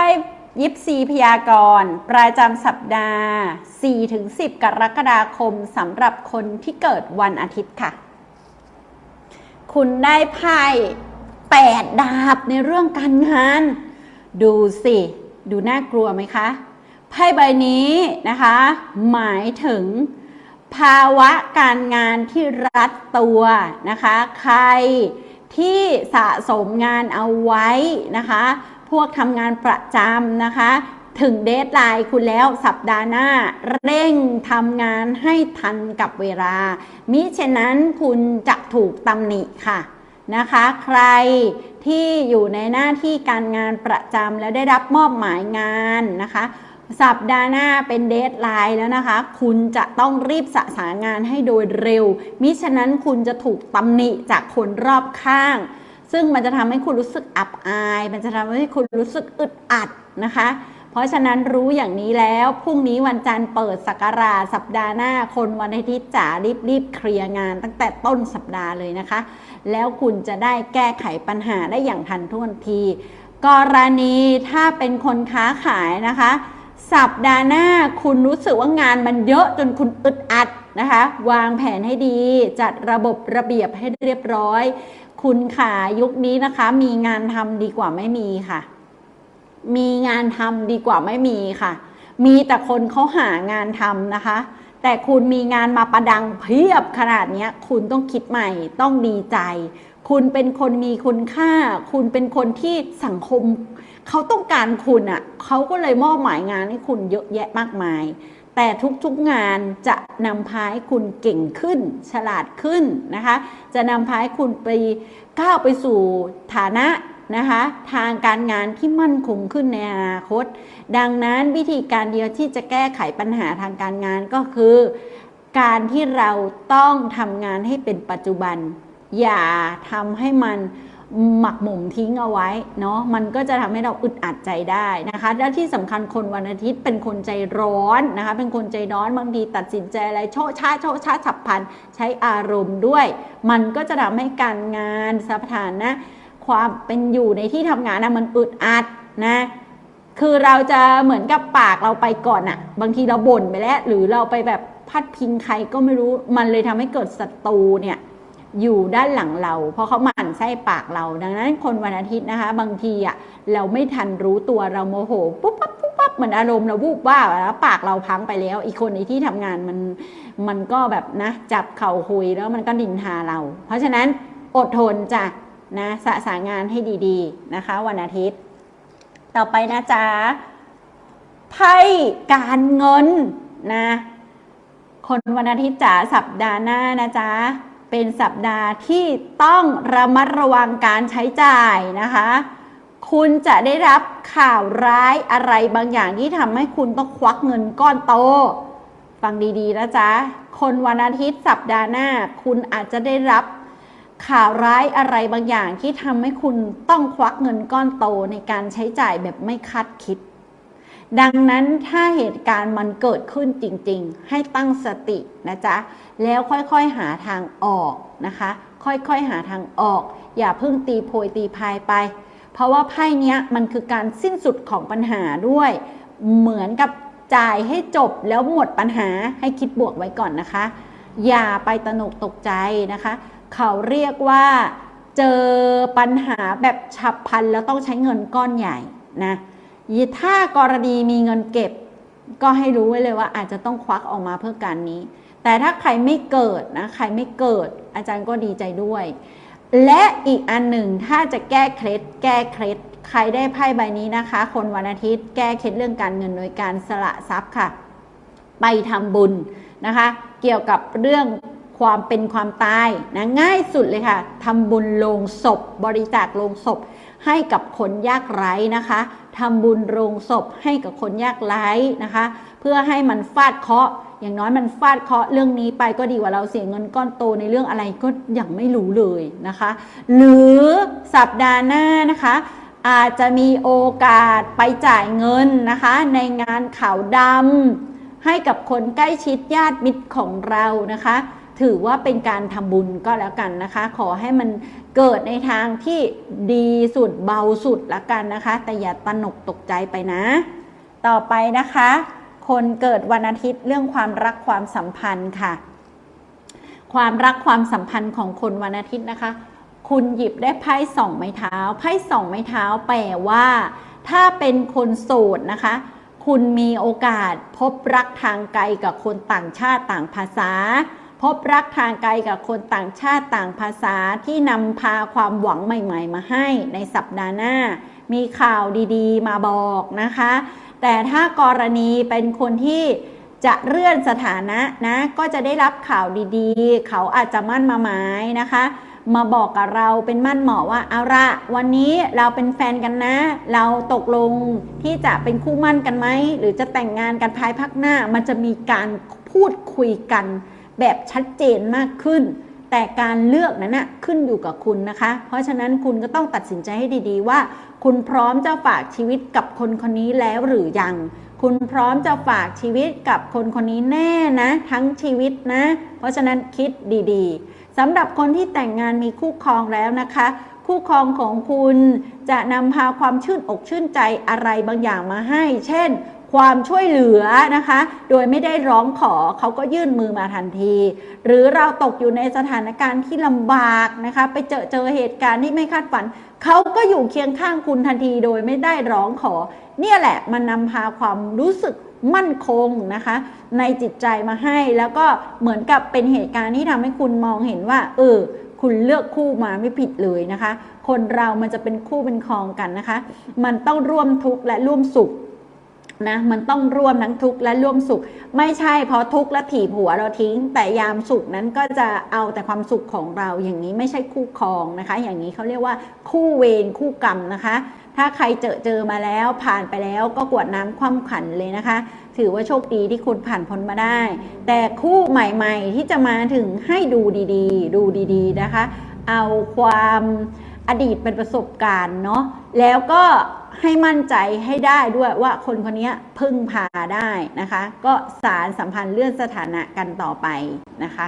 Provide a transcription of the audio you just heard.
พ่ยิปซีพยากรณ์ประจำสัปดาห์ 4-10 กรกฎาคมสำหรับคนที่เกิดวันอาทิตย์ค่ะ คุณได้ไพ่แปดดาบในเรื่องการงาน ดูสิ ดูน่ากลัวไหมคะไพ่ใบนี้นะคะ หมายถึง ภาวะการงานที่รัดตัวนะคะ ใครที่สะสมงานเอาไว้นะคะ พวกทำงานประจำนะคะ ถึงเดทไลน์คุณแล้วสัปดาห์หน้า เร่งทำงานให้ทันกับเวลา มิฉะนั้นคุณจะถูกตำหนิค่ะนะคะ ใครที่อยู่ในหน้าที่การงานประจำแล้วได้รับมอบหมายงานนะคะสัปดาห์หน้าเป็นเดทไลน์แล้วนะคะ คุณจะต้องรีบสะสางงานให้โดยเร็ว มิฉะนั้นคุณจะถูกตำหนิจากคนรอบข้าง ซึ่งมันจะทำให้คุณรู้สึกอับอาย มันจะทำให้คุณรู้สึกอึดอัดนะคะ เพราะฉะนั้นรู้อย่างนี้แล้วพรุ่งนี้วันจันทร์เปิดสักราชสัปดาห์หน้า คนวันอาทิตย์จ๋ารีบรีบเคลียร์งาน ตั้งแต่ต้นสัปดาห์เลยนะคะ แล้วคุณจะได้แก้ไขปัญหาได้อย่างทันท่วงที กรณีถ้าเป็นคนค้าขายนะคะ สัปดาห์หน้าคุณรู้สึกว่างานมันเยอะจนคุณอึดอัดนะคะ วางแผนให้ดี จัดระบบระเบียบให้เรียบร้อย คุณขายุคนี้นะคะ มีงานทำดีกว่าไม่มีค่ะ มีงานทำดีกว่าไม่มีค่ะ มีแต่คนเขาหางานทำนะคะ แต่คุณมีงานมาประดังเพียบขนาดนี้คุณต้องคิดใหม่ต้องดีใจ คุณเป็นคนมีคุณค่า คุณเป็นคนที่สังคม เขาต้องการคุณอะ่ะเขาก็เลยมอบหมายงานให้คุณเยอะแยะมากมาย แต่ทุกๆงานจะนำพาให้คุณเก่งขึ้น ฉลาดขึ้นนะคะ จะนำพาให้คุณไปก้าวไปสู่ฐานะนะคะทางการงานที่มั่นคงขึ้นในอนาคต ดังนั้นวิธีการเดียวที่จะแก้ไขปัญหาทางการงานก็คือ การที่เราต้องทำงานให้เป็นปัจจุบัน อย่าทำให้มัน หมักหมมทิ้งเอาไว้เนาะมันก็จะทำให้เราอึดอัดใจได้นะคะ และที่สำคัญคนวันอาทิตย์เป็นคนใจร้อนนะคะ เป็นคนใจร้อนบางทีตัดสินใจอะไรโชะช้าโชะช้าฉับพลันใช้อารมณ์ด้วย มันก็จะทำให้การงานสถานะ ความเป็นอยู่ในที่ทำงานนะมันอึดอัดนะคือเราจะเหมือนกับปากเราไปก่อนอะบางทีเราบ่นไปแล้ว หรือเราไปแบบพัดพิงใครก็ไม่รู้มันเลยทำให้เกิดศัตรูเนี่ย อยู่ด้านหลังเรา เพราะเขาหมั่นไส้ปากเรา ดังนั้นคนวันอาทิตย์นะคะ บางทีอะเราไม่ทันรู้ตัวเราโมโหปุ๊บปั๊บปุ๊บปั๊บเหมือนอารมณ์เราวูบว่าแล้วปากเราพังไปแล้ว อีกคนในที่ทำงานมันมันก็แบบนะจับเข่าคุยแล้วมันก็นินทาเรา เพราะฉะนั้นอดทนจ้ะนะสะสางงานให้ดีๆนะคะ วันอาทิตย์ ต่อไปนะจ๊ะไพ่การเงินนะคนวันอาทิตย์จ๋าสัปดาห์หน้านะจ๊ะ เป็นสัปดาห์ที่ต้องระมัดระวังการใช้จ่ายนะคะ คุณจะได้รับข่าวร้ายอะไรบางอย่างที่ทำให้คุณต้องควักเงินก้อนโต ฟังดีๆนะจ๊ะ คนวันอาทิตย์สัปดาห์หน้า คุณอาจจะได้รับข่าวร้ายอะไรบางอย่างที่ทำให้คุณต้องควักเงินก้อนโตในการใช้จ่ายแบบไม่คาดคิด ดังนั้นถ้าเหตุการณ์มันเกิดขึ้นจริงๆ ให้ตั้งสตินะจ๊ะ แล้วค่อยๆหาทางออกนะคะ ค่อยๆหาทางออก อย่าเพิ่งตีโพยตีพายไป เพราะว่าไพ่เนี้ยมันคือการสิ้นสุดของปัญหาด้วย เหมือนกับจ่ายให้จบแล้วหมดปัญหาให้คิดบวกไว้ก่อนนะคะ อย่าไปตนกตกใจนะคะ เขาเรียกว่าเจอปัญหาแบบฉับพลันแล้วต้องใช้เงินก้อนใหญ่นะ ถ้ากรณีมีเงินเก็บ ก็ให้รู้ไว้เลยว่าอาจจะต้องควักออกมาเพื่อการนี้ แต่ถ้าใครไม่เกิดนะ ใครไม่เกิด อาจารย์ก็ดีใจด้วย และอีกอันหนึ่งถ้าจะแก้เคล็ด แก้เคล็ด ใครได้ไพ่ใบนี้นะคะ คนวันอาทิตย์ แก้เคล็ดเรื่องการเงินโดยการสละทรัพย์ค่ะ ไปทำบุญนะคะ เกี่ยวกับเรื่องความเป็นความตายนะง่ายสุดเลยค่ะทำบุญลงศพ บริจาคลงศพให้กับคนยากไร้นะคะ ทำบุญโรงศพให้กับคนยากไร้นะคะ เพื่อให้มันฟาดเคาะ อย่างน้อยมันฟาดเคาะเรื่องนี้ไปก็ดีกว่าเราเสียเงินก้อนโตในเรื่องอะไรก็ยังไม่รู้เลยนะคะ หรือสัปดาห์หน้านะคะอาจจะมีโอกาสไปจ่ายเงินนะคะ ในงานขาวดำให้กับคนใกล้ชิดญาติมิตรของเรานะคะ ถือว่าเป็นการทำบุญก็แล้วกันนะคะ ขอให้มันเกิดในทางที่ดีสุดเบาสุดละกันนะคะ แต่อย่าตระหนกตกใจไปนะ ต่อไปนะคะ คนเกิดวันอาทิตย์เรื่องความรักความสัมพันธ์ค่ะ ความรักความสัมพันธ์ของคนวันอาทิตย์นะคะ คุณหยิบได้ไพ่สองไม้เท้าไพ่สองไม้เท้าแปลว่า ถ้าเป็นคนโสดนะคะคุณมีโอกาสพบรักทางไกลกับคนต่างชาติต่างภาษา พบรักทางไกลกับคนต่างชาติต่างภาษาที่นำพาความหวังใหม่ ๆ มาให้ในสัปดาห์หน้า มีข่าวดีๆ มาบอกนะคะ แต่ถ้ากรณีเป็นคนที่จะเลื่อนสถานะนะก็จะได้รับข่าวดีๆ เขาอาจจะมั่นมาหมายนะคะ มาบอกกับเราเป็นมั่นเหมาะว่าเอาละวันนี้เราเป็นแฟนกันนะ เราตกลงที่จะเป็นคู่มั่นกันไหมหรือจะแต่งงานกันภายภาคหน้า มันจะมีการพูดคุยกัน แบบชัดเจนมากขึ้น แต่การเลือกนั้นนะขึ้นอยู่กับคุณนะคะ เพราะฉะนั้นคุณก็ต้องตัดสินใจให้ดีๆ ว่า คุณพร้อมจะฝากชีวิตกับคนคนนี้แล้วหรือยัง คุณพร้อมจะฝากชีวิตกับคนคนนี้แน่นะ ทั้งชีวิตนะ เพราะฉะนั้นคิดดีๆสำหรับคนที่แต่งงานมีคู่ครองแล้วนะคะคู่ครองของคุณจะนำพาความชื่นอกชื่นใจอะไรบางอย่างมาให้ เช่น ความช่วยเหลือนะคะ โดยไม่ได้ร้องขอเขาก็ยื่นมือมาทันที หรือเราตกอยู่ในสถานการณ์ที่ลำบากนะคะ ไปเจอเจอเหตุการณ์ที่ไม่คาดฝัน เขาก็อยู่เคียงข้างคุณทันทีโดยไม่ได้ร้องขอ เนี่ยแหละมันนำพาความรู้สึกมั่นคงนะคะ ในจิตใจมาให้แล้วก็เหมือนกับเป็นเหตุการณ์ที่ทำให้คุณมองเห็นว่า เออคุณเลือกคู่มาไม่ผิดเลยนะคะ คนเรามันจะเป็นคู่เป็นครองกันนะคะ มันต้องร่วมทุกข์และร่วมสุข นะมันต้องร่วมทั้งทุกข์และร่วมสุข ไม่ใช่เพราะทุกข์และถีบหัวเราทิ้ง แต่ยามสุขนั้นก็จะเอาแต่ความสุขของเราอย่างนี้ไม่ใช่คู่ครองนะคะ อย่างนี้เขาเรียกว่าคู่เวรคู่กรรมนะคะ ถ้าใครเจอเจอมาแล้วผ่านไปแล้วก็กวดน้ำคว่ำขันเลยนะคะ ถือว่าโชคดีที่คุณผ่านพ้นมาได้ แต่คู่ใหม่ๆ ที่จะมาถึงให้ดูดีๆ ดูดีๆนะคะ เอาความอดีตเป็นประสบการณ์เนาะแล้วก็ ให้มั่นใจให้ได้ด้วยว่าคนคนนี้พึ่งพาได้นะคะ ก็สารสัมพันธ์เลื่อนสถานะกันต่อไปนะคะ